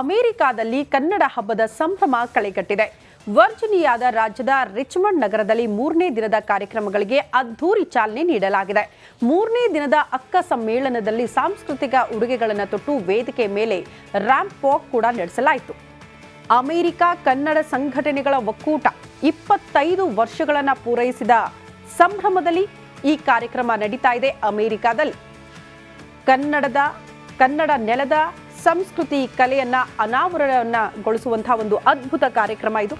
ಅಮೆರಿಕಾದಲ್ಲಿ ಕನ್ನಡ ಹಬ್ಬದ ಸಂಭ್ರಮ ಕಳೆಗಟ್ಟಿದೆ. ವರ್ಜಿನಿಯಾದ ರಾಜ್ಯದ ರಿಚ್ಮಂಡ್ ನಗರದಲ್ಲಿ ಮೂರನೇ ದಿನದ ಕಾರ್ಯಕ್ರಮಗಳಿಗೆ ಅದ್ಧೂರಿ ಚಾಲನೆ ನೀಡಲಾಗಿದೆ. ಮೂರನೇ ದಿನದ ಅಕ್ಕ ಸಮ್ಮೇಳನದಲ್ಲಿ ಸಾಂಸ್ಕೃತಿಕ ಉಡುಗೆಗಳನ್ನು ತೊಟ್ಟು ವೇದಿಕೆ ಮೇಲೆ ರ್ಯಾಂಪ್ ವಾಕ್ ಕೂಡ ನಡೆಸಲಾಯಿತು. ಅಮೆರಿಕ ಕನ್ನಡ ಸಂಘಟನೆಗಳ ಒಕ್ಕೂಟ ಇಪ್ಪತ್ತೈದು ವರ್ಷಗಳನ್ನು ಪೂರೈಸಿದ ಸಂಭ್ರಮದಲ್ಲಿ ಈ ಕಾರ್ಯಕ್ರಮ ನಡೀತಾ ಇದೆ ಅಮೆರಿಕಾದಲ್ಲಿ. ಕನ್ನಡದ, ಕನ್ನಡ ನೆಲದ ಸಂಸ್ಕೃತಿ ಕಲೆಯನ್ನ ಅನಾವರಣಗೊಳಿಸುವಂತಹ ಒಂದು ಅದ್ಭುತ ಕಾರ್ಯಕ್ರಮ ಇದು.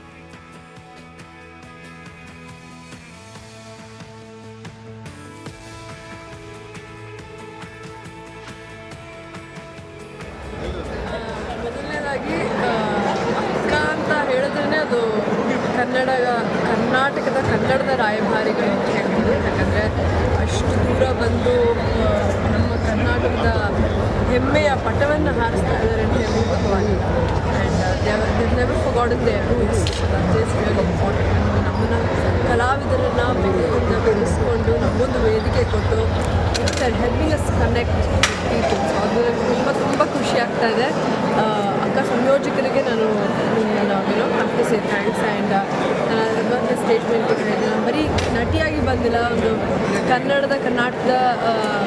ಕರ್ನಾಟಕದ ಕನ್ನಡದ ರಾಯಭಾರಿಗಳು ಅಂತ ಹೇಳ್ಬೋದು. ಯಾಕಂದರೆ ಅಷ್ಟು ದೂರ ಬಂದು ನಮ್ಮ ಕರ್ನಾಟಕದ ಹೆಮ್ಮೆಯ ಪಟವನ್ನು ಹಾರಿಸ್ತಾ ಇದ್ದಾರೆ ಅಂತ ಹೇಳ್ಬೋದು and never forgotten their roots that is really important ನಮ್ಮನ್ನ ಕಲಾವಿದರನ್ನು ಬೆಳೆಯಿಂದ ಬೆಳೆಸ್ಕೊಂಡು ನಮ್ಮೊಂದು ವೇದಿಕೆ ಕೊಟ್ಟು it's helping us connect people so ಅದು ನನಗೆ ತುಂಬ ತುಂಬ ಖುಷಿ ಆಗ್ತಾ ಇದೆ. ಅಕ್ಕ ಸಂಯೋಜಕರಿಗೆ ನಾನು ಏನೋ ಹಾಕ್ತಿ ಸೇ ಥ್ಯಾಂಕ್ಸ್ ಆ್ಯಂಡ್ ನಾನು ಸ್ಟೇಟ್ಮೆಂಟ್ ಕೊಟ್ಟಿದ್ದೆ ನಾನು ಬರೀ ನಟಿಯಾಗಿ ಬಂದಿಲ್ಲ ಒಂದು ಕನ್ನಡದ ಕರ್ನಾಟಕದ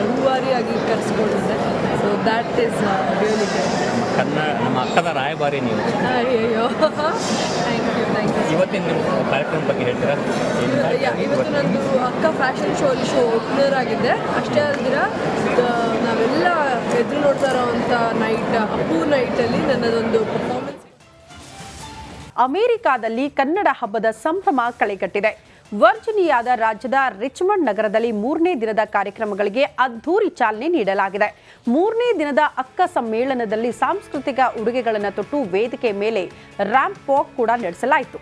ರೂವಾರಿಯಾಗಿ ಕರೆಸ್ಕೊಂಡಿದ್ದೆ. So that is really Kannada ನಮ್ಮ ಅಕ್ಕದ ರಾಯಭಾರಿ ನೀವು. ಅಯ್ಯೋ ಥ್ಯಾಂಕ್ ಯು ಥ್ಯಾಂಕ್ ಯು ಇವತ್ತಿನ ನಿಮ್ಮ ಕಾರ್ಯಕ್ರಮ ಬಗ್ಗೆ ಹೇಳ್ತೀರಾ? ಇವತ್ತು ನಂದು ಅಕ್ಕ ಫ್ಯಾಷನ್ ಶೋ ಅಲ್ಲಿ ಶೋ ಓಪನರ್ ಆಗಿದೆ. ಅಷ್ಟೇ ಅಲ್ದಿರ ನಾವೆಲ್ಲ ಎದುರು ನೋಡ್ತಾ ಇರೋವಂಥ ನೈಟ್ ಅಪ್ಪು ನೈಟಲ್ಲಿ ನನ್ನದೊಂದು ಪರ್ಫಾರ್ಮೆನ್ಸ್ ಅಮೆರಿಕಾದಲ್ಲಿ ಕನ್ನಡ ಹಬ್ಬದ ಸಂಭ್ರಮ ಕಳೆಗಟ್ಟಿದೆ. ವರ್ಜಿನಿಯಾದ ರಾಜ್ಯದ ರಿಚ್ಮಂಡ್ ನಗರದಲ್ಲಿ ಮೂರನೇ ದಿನದ ಕಾರ್ಯಕ್ರಮಗಳಿಗೆ ಅದ್ಧೂರಿ ಚಾಲನೆ ನೀಡಲಾಗಿದೆ. ಮೂರನೇ ದಿನದ ಅಕ್ಕ ಸಮ್ಮೇಳನದಲ್ಲಿ ಸಾಂಸ್ಕೃತಿಕ ಉಡುಗೆಗಳನ್ನು ತೊಟ್ಟು ವೇದಿಕೆ ಮೇಲೆ ರ್ಯಾಂಪ್ ವಾಕ್ ಕೂಡ ನಡೆಸಲಾಯಿತು.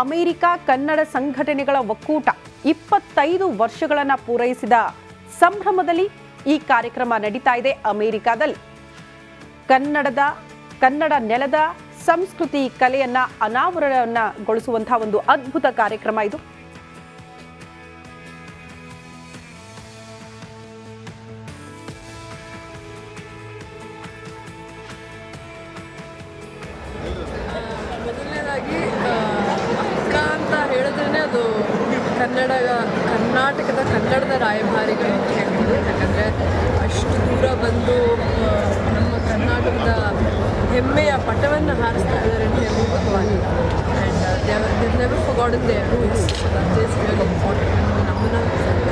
ಅಮೆರಿಕ ಕನ್ನಡ ಸಂಘಟನೆಗಳ ಒಕ್ಕೂಟ ಇಪ್ಪತ್ತೈದು ವರ್ಷಗಳನ್ನು ಪೂರೈಸಿದ ಸಂಭ್ರಮದಲ್ಲಿ ಈ ಕಾರ್ಯಕ್ರಮ ನಡೀತಾ ಇದೆ ಅಮೆರಿಕಾದಲ್ಲಿ. ಕನ್ನಡದ, ಕನ್ನಡ ನೆಲದ ಸಂಸ್ಕೃತಿ ಕಲೆಯನ್ನ ಅನಾವರಣಗೊಳಿಸುವಂತಹ ಒಂದು ಅದ್ಭುತ ಕಾರ್ಯಕ್ರಮ ಇದು. ಕನ್ನಡ, ಕರ್ನಾಟಕದ ಕನ್ನಡದ ರಾಯಭಾರಿಗಳು ಅಂತ ಹೇಳ್ಬೋದು. ಯಾಕಂದರೆ ಅಷ್ಟು ದೂರ ಬಂದು ನಮ್ಮ ಕರ್ನಾಟಕದ ಹೆಮ್ಮೆಯ ಪಟವನ್ನು ಹಾರಿಸ್ತಾ ಇದ್ದಾರೆ ಅಂತ ಹೇಳ್ಬೋದು. ಅಂಡ್ ಆ್ಯಂಡ್ ನೆವರ್ ನಮ್ಮನ್ನ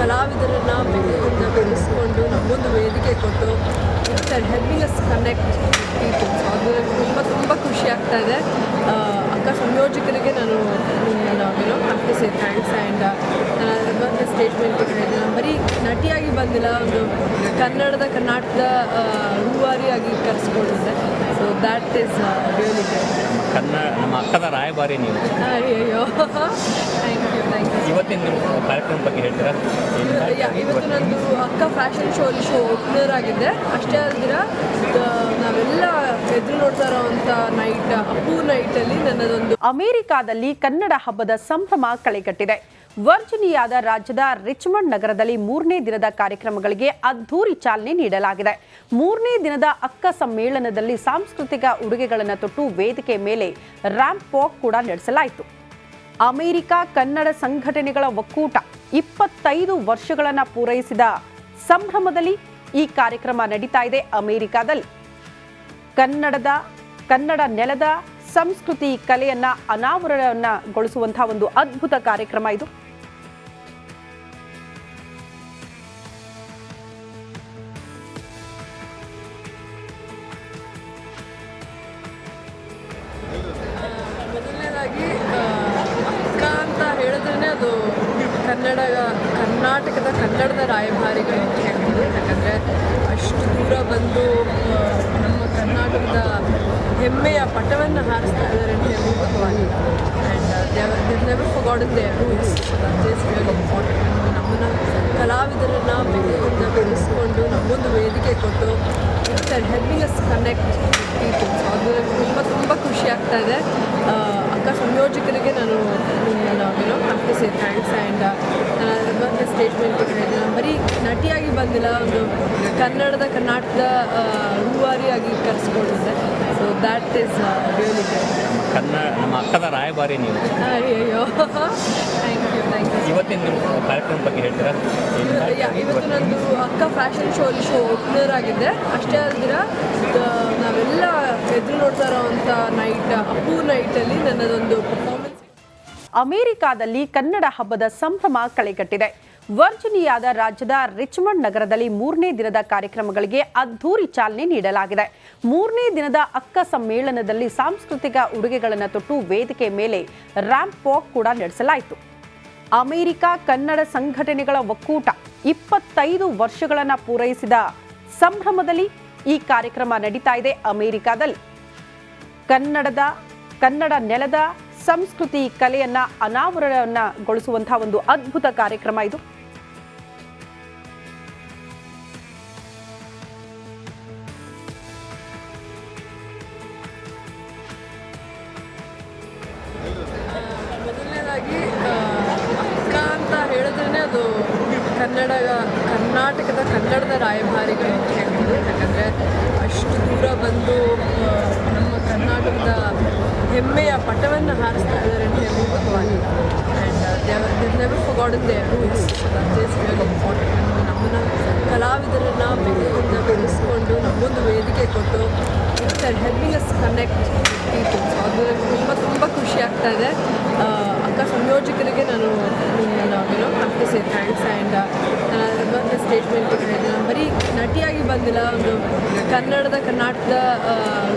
ಕಲಾವಿದರನ್ನು ಬೆಳೆಯಿಂದ ಬೆಳೆಸ್ಕೊಂಡು ನಮ್ಮೊಂದು ವೇದಿಕೆ ಕೊಟ್ಟು it's helping us connect peoples ಅದು ತುಂಬ ತುಂಬ ಖುಷಿ ಆಗ್ತಾ ಇದೆ. ಅಕ್ಕ ಸಂಯೋಜಕರಿಗೆ ನಾನು ಏನೋ ಹ್ಯಾಪಿ ಸೇ ಥ್ಯಾಂಕ್ಸ್ ಆ್ಯಂಡ್ ನಾನು ಸ್ಟೇಟ್ಮೆಂಟ್ ಹೇಳಿದೆ ನಾನು ಬರೀ ನಟಿಯಾಗಿ ಬಂದಿಲ್ಲ, ಒಂದು ಕನ್ನಡದ, ಕರ್ನಾಟಕದ ರೂವಾರಿಯಾಗಿ ಕರೆಸ್ಕೊಂಡಿದ್ದೆ so that is really Kannada ನಮ್ಮ ಅಕ್ಕದ ರಾಯಭಾರಿ ನೀವು. ಅಯ್ಯೋ ಇವತ್ತಿನ ನಿಮ್ಮ ಕಾರ್ಯಕ್ರಮ ಬಗ್ಗೆ ಹೇಳ್ತೀರಾ? ಇವತ್ತು ನಂದು ಅಕ್ಕ ಫ್ಯಾಷನ್ ಶೋ ಶೋ ಓಪನರ್ ಆಗಿದೆ ಅಷ್ಟೇ ಅಲ್ದಿರ ನಾವೆಲ್ಲ ಎದುರು ನೋಡ್ತಾ ಇರೋವಂಥ ನೈಟ್ ಅಪ್ಪು ನೈಟಲ್ಲಿ ನನ್ನದೊಂದು ಅಮೆರಿಕಾದಲ್ಲಿ ಕನ್ನಡ ಹಬ್ಬದ ಸಂಭ್ರಮ ಕಳೆಗಟ್ಟಿದೆ. ವರ್ಜಿನಿಯಾದ ರಾಜ್ಯದ ರಿಚ್ಮಂಡ್ ನಗರದಲ್ಲಿ ಮೂರನೇ ದಿನದ ಕಾರ್ಯಕ್ರಮಗಳಿಗೆ ಅದ್ಧೂರಿ ಚಾಲನೆ ನೀಡಲಾಗಿದೆ. ಮೂರನೇ ದಿನದ ಅಕ್ಕ ಸಮ್ಮೇಳನದಲ್ಲಿ ಸಾಂಸ್ಕೃತಿಕ ಉಡುಗೆಗಳನ್ನು ತೊಟ್ಟು ವೇದಿಕೆ ಮೇಲೆ ರ್ಯಾಂಪ್ ವಾಕ್ ಕೂಡ ನಡೆಸಲಾಯಿತು. ಅಮೆರಿಕ, ಕನ್ನಡ ಸಂಘಟನೆಗಳ ಒಕ್ಕೂಟ ಇಪ್ಪತ್ತೈದು ವರ್ಷಗಳನ್ನು ಪೂರೈಸಿದ ಸಂಭ್ರಮದಲ್ಲಿ ಈ ಕಾರ್ಯಕ್ರಮ ನಡೀತಾ ಇದೆ ಅಮೆರಿಕಾದಲ್ಲಿ. ಕನ್ನಡದ, ಕನ್ನಡ ನೆಲದ ಸಂಸ್ಕೃತಿ ಕಲೆಯನ್ನ ಅನಾವರಣಗೊಳಿಸುವಂತಹ ಒಂದು ಅದ್ಭುತ ಕಾರ್ಯಕ್ರಮ ಇದು. ಕನ್ನಡ, ಕರ್ನಾಟಕದ ಕನ್ನಡದ ರಾಯಭಾರಿಗಳು ಅಂತ ಹೇಳ್ಬೋದು. ಯಾಕಂದರೆ ಅಷ್ಟು ದೂರ ಬಂದು ನಮ್ಮ ಕರ್ನಾಟಕದ ಹೆಮ್ಮೆಯ ಪಟವನ್ನು ಹಾರಿಸ್ತಾ ಇದ್ದಾರೆ ಅಂತ ಹೇಳ್ಬೋದು. ಆ್ಯಂಡ್ ನೆವರ್ ಇಂಪಾರ್ಟೆಂಟ್ ನಮ್ಮನ್ನು ಕಲಾವಿದರನ್ನು ಬೆಳೆಯಿಂದ ಬೆಳೆಸ್ಕೊಂಡು ನಮ್ಮೊಂದು ವೇದಿಕೆ ಕೊಟ್ಟು it's helping us connect peoples ಅದು ತುಂಬ ತುಂಬ ಖುಷಿ ಆಗ್ತಾ ಇದೆ. ಅಕ್ಕ ಸಂಯೋಜಕರಿಗೆ ನಾನು ಏನೋ ಹ್ಯಾಪಿ ಸೇ ಥ್ಯಾಂಕ್ಸ್ ಆ್ಯಂಡ್ ನಾನು ಸ್ಟೇಟ್ಮೆಂಟ್ ನಾನು ಬರೀ ನಟಿಯಾಗಿ ಬಂದಿಲ್ಲ ಒಂದು ಕನ್ನಡದ ಕರ್ನಾಟಕದ ರೂವಾರಿಯಾಗಿ ಕರೆಸ್ಕೊಂಡಿದ್ದೆ. So that is really Kannada ನಮ್ಮ ಅಕ್ಕದ ರಾಯಭಾರಿ ನೀವು. ಅಯ್ಯೋ ಥ್ಯಾಂಕ್ ಯು ಥ್ಯಾಂಕ್ ಯು ಇವತ್ತಿನ ಕಾರ್ಯಕ್ರಮ ಬಗ್ಗೆ ಹೇಳ್ತೀರಾ? ಇವತ್ತು ನಂದು ಅಕ್ಕ ಫ್ಯಾಷನ್ ಶೋ ಶೋ ಓಪನರ್ ಆಗಿದ್ದೆ. ಅಷ್ಟೇ ಅಲ್ದಿರ ನಾವೆಲ್ಲ ಎದುರು ನೋಡ್ತಾ ಇರೋವಂಥ ನೈಟ್ ಅಪ್ಪು ನೈಟಲ್ಲಿ ನನ್ನದೊಂದು ಪರ್ಫಾರ್ಮೆನ್ಸ್ ಅಮೆರಿಕಾದಲ್ಲಿ ಕನ್ನಡ ಹಬ್ಬದ ಸಂಭ್ರಮ ಕಳೆಗಟ್ಟಿದೆ. ವರ್ಜಿನಿಯಾದ ರಾಜ್ಯದ ರಿಚ್ಮಂಡ್ ನಗರದಲ್ಲಿ ಮೂರನೇ ದಿನದ ಕಾರ್ಯಕ್ರಮಗಳಿಗೆ ಅದ್ಧೂರಿ ಚಾಲನೆ ನೀಡಲಾಗಿದೆ. ಮೂರನೇ ದಿನದ ಅಕ್ಕ ಸಮ್ಮೇಳನದಲ್ಲಿ ಸಾಂಸ್ಕೃತಿಕ ಉಡುಗೆಗಳನ್ನು ತೊಟ್ಟು ವೇದಿಕೆ ಮೇಲೆ ರ್ಯಾಂಪ್ ವಾಕ್ ಕೂಡ ನಡೆಸಲಾಯಿತು. ಅಮೆರಿಕ ಕನ್ನಡ ಸಂಘಟನೆಗಳ ಒಕ್ಕೂಟ ಇಪ್ಪತ್ತೈದು ವರ್ಷಗಳನ್ನು ಪೂರೈಸಿದ ಸಂಭ್ರಮದಲ್ಲಿ ಈ ಕಾರ್ಯಕ್ರಮ ನಡೀತಾ ಇದೆ ಅಮೆರಿಕಾದಲ್ಲಿ. ಕನ್ನಡದ, ಕನ್ನಡ ನೆಲದ ಸಂಸ್ಕೃತಿ ಕಲೆಯನ್ನ ಅನಾವರಣಗೊಳಿಸುವಂತಹ ಒಂದು ಅದ್ಭುತ ಕಾರ್ಯಕ್ರಮ ಇದು. ಮೊದಲನೇದಾಗಿ ಅಕ್ಕ ಅಂತ ಹೇಳಿದ್ರೆ ಅದು ಕನ್ನಡ ಕರ್ನಾಟಕದ ಕನ್ನಡದ ರಾಯಭಾರಿಗಳು. ಅಂತ ಯಾಕಂದರೆ ಅಷ್ಟು ದೂರ ಬಂದು ನಮ್ಮ ಕರ್ನಾಟಕದ ಹೆಮ್ಮೆಯ ಪಟವನ್ನು ಹಾರಿಸ್ತಾ ಇದ್ದಾರೆ ಅಂತ ಹೇಳಿ Bhagwan and Dev never forgotten their roots that is real important ನಮ್ಮನ್ನು ಕಲಾವಿದರನ್ನು ಬೆಳೆಯೋದನ್ನ ಬೆಳೆಸ್ಕೊಂಡು ನಮ್ಮೊಂದು ವೇದಿಕೆ ಕೊಟ್ಟು it's helping us connect peoples ಅದು ತುಂಬ ತುಂಬ ಖುಷಿ ಆಗ್ತಾ ಇದೆ. ಅಕ್ಕ ಸಂಯೋಜಕರಿಗೆ ನಾನು ನಾನು ಏನೋ ಥ್ಯಾಂಕ್ಸ್ ಬಂದಿಲ್ಲ ಒಂದು ಕನ್ನಡದ ಕರ್ನಾಟಕದ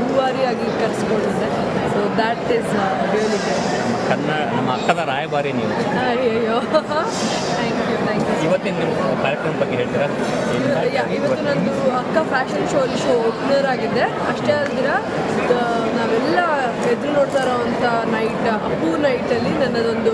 ರೂವಾರಿಯಾಗಿ ಕರೆಸ್ಕೊಂಡಿದ್ದೆ ಸೊ ದ್ಯಾಟ್ ಈಸ್ ರಿಯಲಿ ನಮ್ಮ ಕನ್ನಡ ನಮ್ಮ ಅಕ್ಕದ ರಾಯಭಾರಿ ನೀವು. ಅಯ್ಯಯ್ಯೋ. ಥ್ಯಾಂಕ್ ಯು ಥ್ಯಾಂಕ್ ಯು ಇವತ್ತಿನ ನಿಮ್ಮ ಕಾರ್ಯಕ್ರಮ ಬಗ್ಗೆ ಹೇಳ್ತೀರಾ? ಇವತ್ತು ನಂದು ಅಕ್ಕ ಫ್ಯಾಷನ್ ಶೋ ಶೋ ಓಪನರ್ ಆಗಿದೆ. ಅಷ್ಟೇ ಅಲ್ದಿರ ನಾವೆಲ್ಲ ಎದುರು ನೋಡ್ತಾ ಇರೋವಂಥ ನೈಟ್ ಅಪ್ಪು ನೈಟಲ್ಲಿ ನನ್ನದೊಂದು